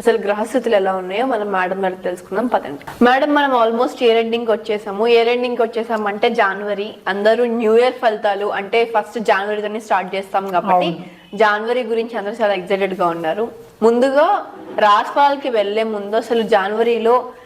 అసలు గ్రహస్థితులు ఎలా ఉన్నాయో మనం మేడం గారు తెలుసుకుందాం పదండి. మేడం మనం ఆల్మోస్ట్ ఇయర్ ఎండింగ్ వచ్చేసాము. ఇయర్ ఎండింగ్ వచ్చేసాము అంటే జనవరి అందరూ న్యూ ఇయర్ ఫలితాలు అంటే ఫస్ట్ జనవరితోనే స్టార్ట్ చేస్తాం కాబట్టి జనవరి గురించి అందరూ చాలా ఎక్సైటెడ్గా ఉన్నారు. ముందుగా రాశిఫలాలకి వెళ్ళే ముందు అసలు జనవరిలో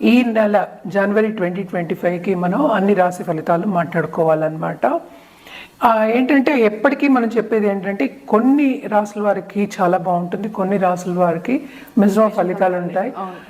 ఈ నెల జనవరి ట్వంటీ ట్వంటీ ఫైవ్కి మనం అన్ని రాశి ఫలితాలు మాట్లాడుకోవాలన్నమాట. ఆ, ఏంటంటే ఎప్పటికీ మనం చెప్పేది ఏంటంటే కొన్ని రాసుల వారికి చాలా బాగుంటుంది కొన్ని రాసుల వారికి మిశ్రమ ఫలితాలు ఉంటాయి.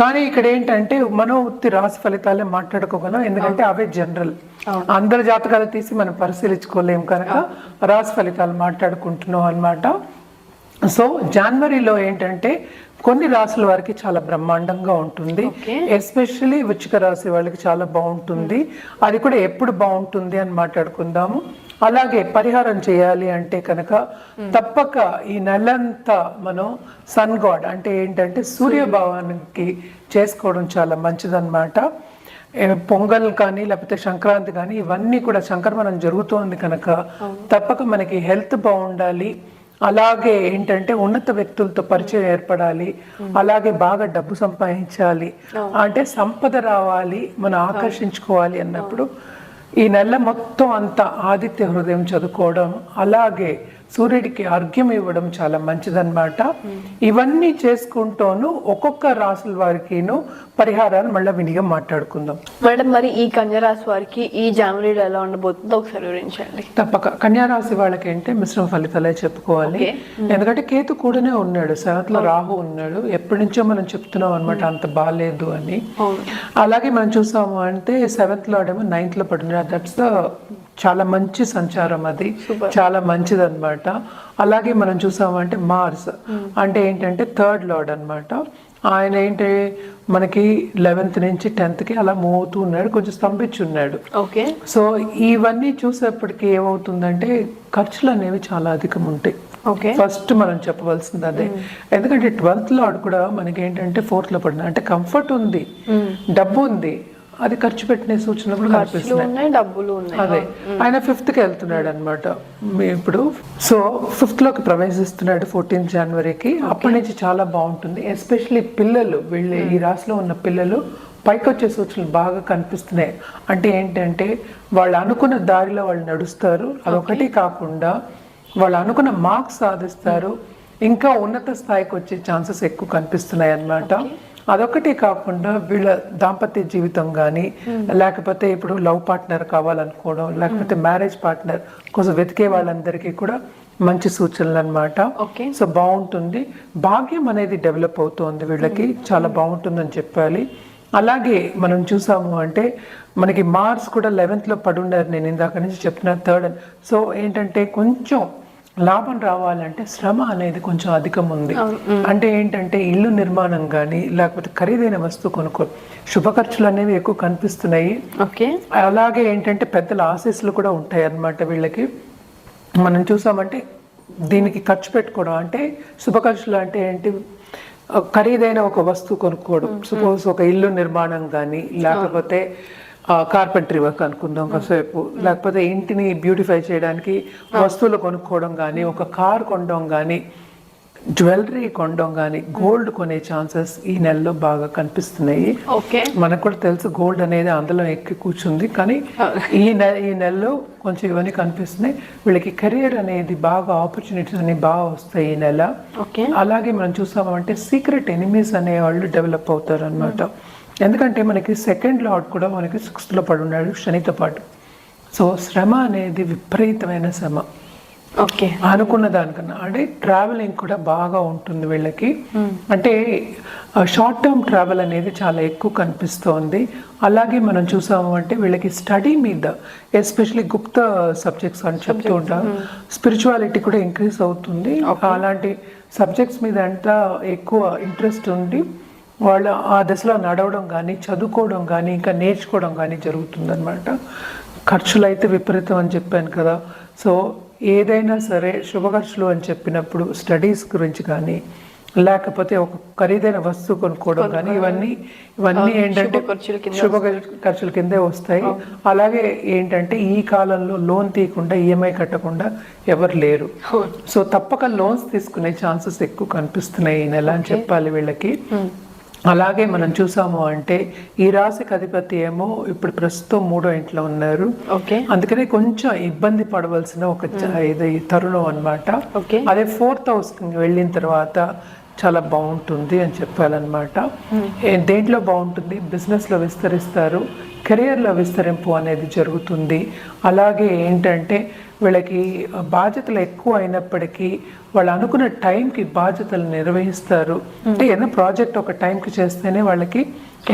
కానీ ఇక్కడ ఏంటంటే మనం ఉత్తి రాశి ఫలితాలే మాట్లాడుకోగలం ఎందుకంటే అవే జనరల్. అందరి జాతకాలు తీసి మనం పరిశీలించుకోలేం కనుక రాశి ఫలితాలు మాట్లాడుకుంటున్నాం అన్నమాట. సో జనవరిలో ఏంటంటే కొన్ని రాసుల వారికి చాలా బ్రహ్మాండంగా ఉంటుంది. Okay. ఎస్పెషల్లీ వృచ్చిక రాశి వాళ్ళకి చాలా బాగుంటుంది. అది కూడా ఎప్పుడు బాగుంటుంది అని మాట్లాడుకుందాము. అలాగే పరిహారం చేయాలి అంటే కనుక తప్పక ఈ నెలంతా మనం సన్ గాడ్ అంటే ఏంటంటే సూర్యభావానికి చేసుకోవడం చాలా మంచిదన్నమాట. పొంగల్ కానీ లేకపోతే సంక్రాంతి కానీ ఇవన్నీ కూడా సంక్రమణం జరుగుతోంది కనుక తప్పక మనకి హెల్త్ బాగుండాలి. అలాగే ఏంటంటే ఉన్నత వ్యక్తులతో పరిచయం ఏర్పడాలి. అలాగే బాగా డబ్బు సంపాదించాలి. అంటే సంపద రావాలి. మనం ఆకర్షించుకోవాలి అన్నప్పుడు ఈ నెల మొత్తం అంతా ఆదిత్య హృదయం చదువుకోవడం అలాగే సూర్యుడికి అర్ఘ్యం ఇవ్వడం చాలా మంచిదన్నమాట. ఇవన్నీ చేసుకుంటూను ఒక్కొక్క రాసుల వారికిను పరిహారాలు మళ్ళీ వినిగా మాట్లాడుకుందాం. మేడం మరి ఈ కన్యా రాశి వారికి ఈ జనవరిలో ఎలా ఉండబోతుందో ఒకసారి వివరించండి. తప్పక. కన్యా రాశి వాళ్ళకి అంటే మిశ్రమ ఫలితాలే చెప్పుకోవాలి. ఎందుకంటే కేతు కూడానే ఉన్నాడు. సెవెంత్లో రాహు ఉన్నాడు. ఎప్పటి నుంచో మనం చెప్తున్నాం అనమాట అంత బాగాలేదు అని. అలాగే మనం చూసాము అంటే సెవెంత్లో ఏమో నైన్త్లో పడున్నాడు. దట్స్ ద చాలా మంచి సంచారం అది. చాలా మంచిది అనమాట అలాగే మనం చూసాము అంటే మార్స్ అంటే ఏంటంటే థర్డ్ లార్డ్ అన్నమాట. ఆయన ఏంటి మనకి లెవెన్త్ నుంచి టెన్త్కి అలా మూవ్ అవుతూ ఉన్నాడు కొంచెం స్తంభించి ఉన్నాడు ఓకే. సో ఇవన్నీ చూసేప్పటికి ఏమవుతుందంటే ఖర్చులు అనేవి చాలా అధికం ఉంటాయి ఓకే. ఫస్ట్ మనం చెప్పవలసింది అదే ఎందుకంటే ట్వెల్త్లో కూడా మనకి ఏంటంటే ఫోర్త్లో పడిన అంటే కంఫర్ట్ ఉంది. డబ్బు ఉంది. అది ఖర్చు పెట్టిన సూచనలు ఖర్చులు కనిపిస్తున్నాయి. డబ్బులు అదే. ఆయన ఫిఫ్త్కి వెళ్తున్నాడు అనమాట ఇప్పుడు సో ఫిఫ్త్లోకి ప్రవేశిస్తున్నాడు ఫోర్టీన్త్ జనవరికి అప్పటి నుంచి చాలా బాగుంటుంది. ఎస్పెషల్లీ పిల్లలు వీళ్ళు ఈ రాశిలో ఉన్న పిల్లలు పైకి వచ్చే సూచనలు బాగా కనిపిస్తున్నాయి. అంటే ఏంటంటే వాళ్ళు అనుకున్న దారిలో వాళ్ళు నడుస్తారు. అదొకటి కాకుండా వాళ్ళు అనుకున్న మార్క్స్ సాధిస్తారు. ఇంకా ఉన్నత స్థాయికి వచ్చే ఛాన్సెస్ ఎక్కువ కనిపిస్తున్నాయి అన్నమాట. అదొకటి కాకుండా వీళ్ళ దాంపత్య జీవితం కానీ లేకపోతే ఇప్పుడు లవ్ పార్ట్నర్ కావాలనుకోవడం లేకపోతే మ్యారేజ్ పార్ట్నర్ కోసం వెతికే వాళ్ళందరికీ కూడా మంచి సూచనలు అన్నమాట ఓకే. సో బాగుంటుంది. భాగ్యం అనేది డెవలప్ అవుతుంది వీళ్ళకి. చాలా బాగుంటుందని చెప్పాలి. అలాగే మనం చూసాము అంటే మనకి మార్స్ కూడా లెవెన్త్లో పడున్నారు నేను ఇందాక నుంచి చెప్తున్నా థర్డ్. సో ఏంటంటే కొంచెం లాభం రావాలంటే శ్రమ అనేది కొంచెం అధికం ఉంది అంటే ఏంటంటే ఇల్లు నిర్మాణం కానీ లేకపోతే ఖరీదైన వస్తువు కొనుక్కో శుభ ఖర్చులు అనేవి ఎక్కువ కనిపిస్తున్నాయి. ఓకే. అలాగే ఏంటంటే పెద్దల ఆశీస్సులు కూడా ఉంటాయి అన్నమాట వీళ్ళకి. మనం చూసామంటే దీనికి ఖర్చు పెట్టుకోవడం అంటే శుభ ఖర్చులు అంటే ఏంటి? ఖరీదైన ఒక వస్తువు కొనుక్కోవడం. సపోజ్ ఒక ఇల్లు నిర్మాణం కానీ లేకపోతే కార్పెంటరీ వర్క్ అనుకుందాం కాసేపు. లేకపోతే ఇంటిని బ్యూటిఫై చేయడానికి వస్తువులు కొనుక్కోవడం కానీ ఒక కార్ కొనడం కానీ జ్యువెలరీ కొనడం కానీ గోల్డ్ కొనే ఛాన్సెస్ ఈ నెలలో బాగా కనిపిస్తున్నాయి. ఓకే. మనకు కూడా తెలుసు గోల్డ్ అనేది అందులో ఎక్కి కూర్చుంది. కానీ ఈ నెల ఈ నెలలో కొంచెం ఇవన్నీ కనిపిస్తున్నాయి. వీళ్ళకి కెరియర్ అనేది బాగా ఆపర్చునిటీస్ అనేవి బాగా వస్తాయి ఈ నెల. ఓకే. అలాగే మనం చూసామంటే సీక్రెట్ ఎనిమీస్ అనే వాళ్ళు డెవలప్ అవుతారు అనమాట ఎందుకంటే మనకి సెకండ్ లార్డ్ కూడా మనకి సిక్స్త్లో పడి ఉన్నాడు శనితో పాటు. సో శ్రమ అనేది విపరీతమైన శ్రమ. ఓకే. అనుకున్న దానికన్నా. అంటే ట్రావెలింగ్ కూడా బాగా ఉంటుంది వీళ్ళకి. అంటే షార్ట్ టర్మ్ ట్రావెల్ అనేది చాలా ఎక్కువ కనిపిస్తోంది. అలాగే మనం చూసాము అంటే వీళ్ళకి స్టడీ మీద ఎస్పెషలీ గుప్త సబ్జెక్ట్స్ అని చెప్తూ ఉంటాం స్పిరిచువాలిటీ కూడా ఇంక్రీజ్ అవుతుంది. అలాంటి సబ్జెక్ట్స్ మీద అంతా ఎక్కువ ఇంట్రెస్ట్ ఉండి వాళ్ళు ఆ దశలో నడవడం కానీ చదువుకోవడం కానీ ఇంకా నేర్చుకోవడం కానీ జరుగుతుందన్నమాట. ఖర్చులు అయితే విపరీతం అని చెప్పాను కదా. సో ఏదైనా సరే శుభ ఖర్చులు అని చెప్పినప్పుడు స్టడీస్ గురించి కానీ లేకపోతే ఒక ఖరీదైన వస్తువు కొనుక్కోవడం కానీ ఇవన్నీ ఇవన్నీ ఏంటంటే శుభ ఖర్చుల కింద శుభ ఖర్చుల కిందే వస్తాయి. అలాగే ఏంటంటే ఈ కాలంలో లోన్ తీయకుండా ఈఎంఐ కట్టకుండా ఎవరు లేరు. సో తప్పక లోన్స్ తీసుకునే ఛాన్సెస్ ఎక్కువ కనిపిస్తున్నాయి ఈ నెల అని చెప్పాలి వీళ్ళకి. అలాగే మనం చూసాము అంటే ఈ రాశికి అధిపతి ఏమో ఇప్పుడు ప్రస్తుతం మూడో ఇంట్లో ఉన్నారు. ఓకే. అందుకనే కొంచెం ఇబ్బంది పడవలసిన ఒక ఇది తరుణం అన్నమాట. ఓకే. అదే ఫోర్త్ హౌస్ వెళ్ళిన తర్వాత చాలా బాగుంటుంది అని చెప్పాలన్నమాట. దేంట్లో బాగుంటుంది? బిజినెస్లో విస్తరిస్తారు కెరియర్లో విస్తరింపు అనేది జరుగుతుంది. అలాగే ఏంటంటే వీళ్ళకి బాధ్యతలు ఎక్కువ అయినప్పటికీ వాళ్ళు అనుకున్న టైంకి బాధ్యతలు నిర్వహిస్తారు. అంటే ఏదైనా ప్రాజెక్ట్ ఒక టైంకి చేస్తేనే వాళ్ళకి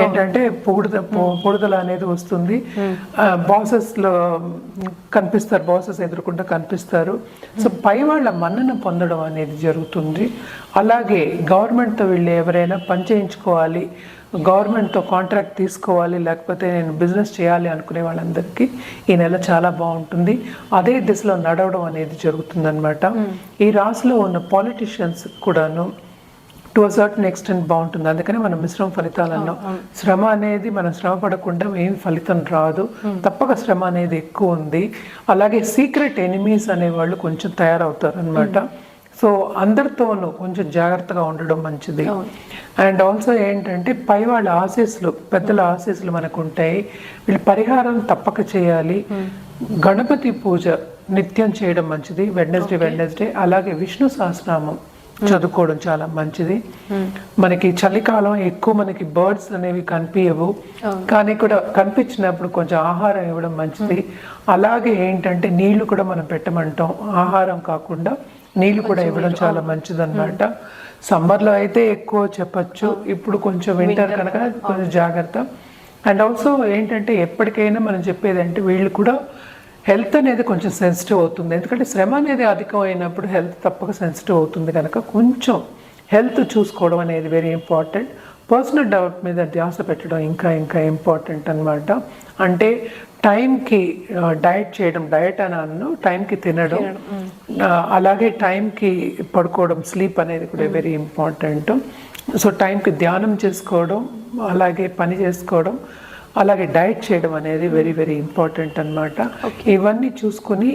ఏంటంటే పొగుడుద పొడుదల అనేది వస్తుంది. బాసెస్లో కనిపిస్తారు బాసెస్ ఎదుర్కొంటూ కనిపిస్తారు. సో పై వాళ్ళ మన్నన పొందడం అనేది జరుగుతుంది. అలాగే గవర్నమెంట్తో వీళ్ళు ఎవరైనా పని చేయించుకోవాలి. గవర్నమెంట్తో కాంట్రాక్ట్ తీసుకోవాలి లేకపోతే నేను బిజినెస్ చేయాలి అనుకునే వాళ్ళందరికీ ఈ నెల చాలా బాగుంటుంది. అదే దిశలో నడవడం అనేది జరుగుతుంది ఈ రాశిలో ఉన్న పాలిటిషియన్స్ కూడాను టు అ సర్టన్ ఎక్స్టెంట్ బాగుంటుంది. అందుకని మనం మిశ్రమ ఫలితాలు అన్నాం శ్రమ అనేది మనం శ్రమ పడకుండా ఏం ఫలితం రాదు. తప్పక శ్రమ అనేది ఎక్కువ ఉంది. అలాగే సీక్రెట్ ఎనిమీస్ అనేవాళ్ళు కొంచెం తయారవుతారు అనమాట సో అందరితోనూ కొంచెం జాగ్రత్తగా ఉండడం మంచిది. అండ్ ఆల్సో ఏంటంటే పై వాళ్ళ ఆశీస్సులు పెద్దల ఆశీస్సులు మనకు ఉంటాయి వీళ్ళు పరిహారం తప్పక చేయాలి. గణపతి పూజ నిత్యం చేయడం మంచిది. Wednesday Wednesday. అలాగే విష్ణు సహస్రనామం చదువుకోవడం చాలా మంచిది. మనకి చలికాలం ఎక్కువ మనకి బర్డ్స్ అనేవి కనిపించవు కానీ కూడా కనిపించినప్పుడు కొంచెం ఆహారం ఇవ్వడం మంచిది. అలాగే ఏంటంటే నీళ్ళు కూడా మనం పెట్టమంటాం. ఆహారం కాకుండా నీళ్ళు కూడా ఇవ్వడం చాలా మంచిది అనమాట సమ్మర్లో అయితే ఎక్కువ చెప్పచ్చు. ఇప్పుడు కొంచెం వింటర్ కనుక కొంచెం జాగ్రత్త. అండ్ ఆల్సో ఏంటంటే ఎప్పటికైనా మనం చెప్పేది అంటే వీళ్ళు కూడా హెల్త్ అనేది కొంచెం సెన్సిటివ్ అవుతుంది. ఎందుకంటే శ్రమ అనేది అధికమైనప్పుడు హెల్త్ తప్పక సెన్సిటివ్ అవుతుంది కనుక కొంచెం హెల్త్ చూసుకోవడం అనేది వెరీ ఇంపార్టెంట్ పర్సనల్ డెవలప్ మీద ధ్యాస పెట్టడం ఇంకా ఇంకా ఇంపార్టెంట్ అన్నమాట. అంటే టైంకి డయట్ చేయడం డయట్ అని అన్ను టైంకి తినడం అలాగే టైంకి పడుకోవడం స్లీప్ అనేది కూడా వెరీ ఇంపార్టెంట్. సో టైంకి ధ్యానం చేసుకోవడం అలాగే పని చేసుకోవడం అలాగే డైట్ చేయడం అనేది వెరీ వెరీ ఇంపార్టెంట్ అన్నమాట. ఇవన్నీ చూసుకుని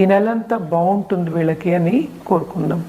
ఈ నెలంతా బాగుంటుంది వీళ్ళకి అని కోరుకుందాం.